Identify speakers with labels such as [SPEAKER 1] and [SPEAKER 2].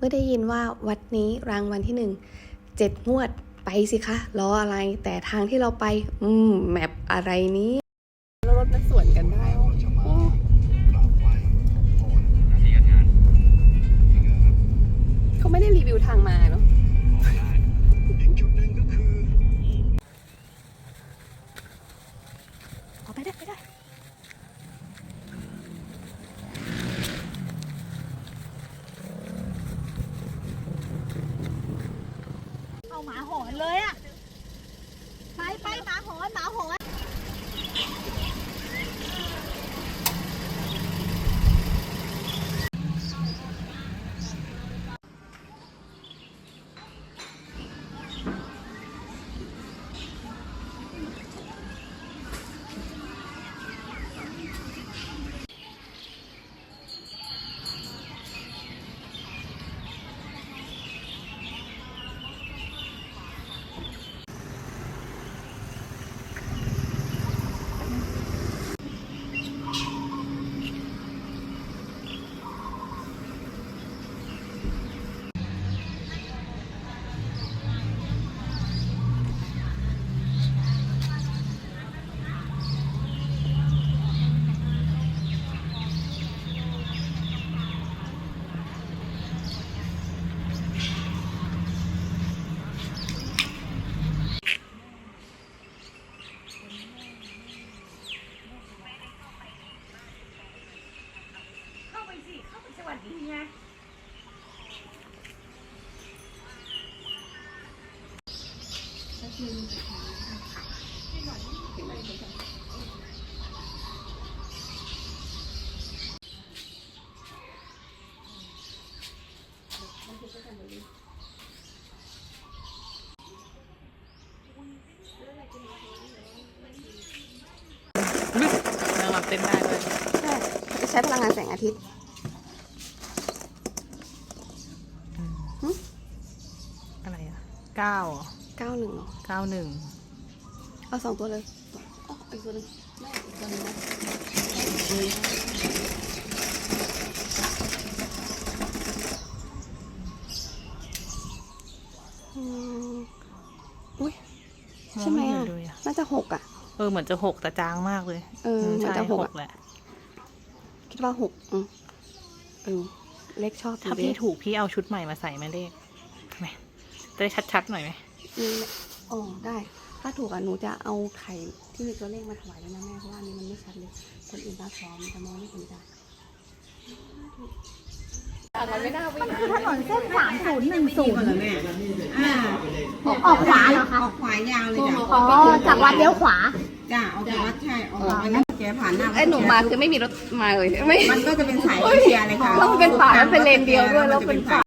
[SPEAKER 1] มื่อได้ยินว่าวัดนี้รางวัลที่หนึ่งเจ็ดงวดไปสิคะรออะไร แต่ทางที่เราไป อืมแมปอะไรนี้
[SPEAKER 2] หมาหอนเลยอะ
[SPEAKER 3] นางรำเต้นได้ด้วย
[SPEAKER 1] ใช่จะใช้พลังงานแสงอาทิตย์
[SPEAKER 3] อะไรอะ เก้า
[SPEAKER 1] เก้าหนึ่ง
[SPEAKER 3] เก้าหนึ่ง
[SPEAKER 1] เอาสองตัวเลยอ๋ออีกตัวหนึงไม่อีกตัวหนึงนะอืมอุ้ย ใช่ไหมอะ
[SPEAKER 3] ด้วยอะ
[SPEAKER 1] น่าจะหกอะ
[SPEAKER 3] เออเหมือนจะหกแต่จางมากเลย
[SPEAKER 1] เออ
[SPEAKER 3] ม
[SPEAKER 1] เหมือน
[SPEAKER 3] ใช่
[SPEAKER 1] จะห
[SPEAKER 3] ห
[SPEAKER 1] ก
[SPEAKER 3] ก
[SPEAKER 1] อะ
[SPEAKER 3] แหละ
[SPEAKER 1] คิดว่าหกอืมเออเลขชอบ
[SPEAKER 3] ถ้า
[SPEAKER 1] ดี
[SPEAKER 3] พี่
[SPEAKER 1] เด้
[SPEAKER 3] ถูกพี่เอาชุดใหม่มาใส่ไหมเลขไหม จะได้ชัดๆหน่อยไหม
[SPEAKER 1] อืมอ๋อได้ ถ้าถูกอะหนูจะเอาไข่ที่มีตัวเลขมาถวายแล้วนะแม่เพราะว่าอันนี้มันไม่ชัดเลยคนอื่นตาซ้อมจะมองไม่เห็นจ้ะมันไม่น่าวิ่ง
[SPEAKER 2] คือถนนเส้นสามศูนย์หนึ่งศูนย์
[SPEAKER 4] อ่า
[SPEAKER 2] ออกขวาเหรอคะ
[SPEAKER 4] ออกขวายาวเลยจ้ะ
[SPEAKER 2] อ๋อจากวัดเลี้ยวขวา
[SPEAKER 4] จ้ะออกจากวัดใช่ออกจากวัดนั้นแกผ่านหน้าวัด
[SPEAKER 1] ไอ้หนูมาคือไม่มีรถมาเลยไม่
[SPEAKER 4] มันก็จะเป็นสายเอเชียเลยค่ะ
[SPEAKER 1] แล้วมันเป็นป่าแล้วเป็นเลนเดียวด้วยแล้วเป็นป่า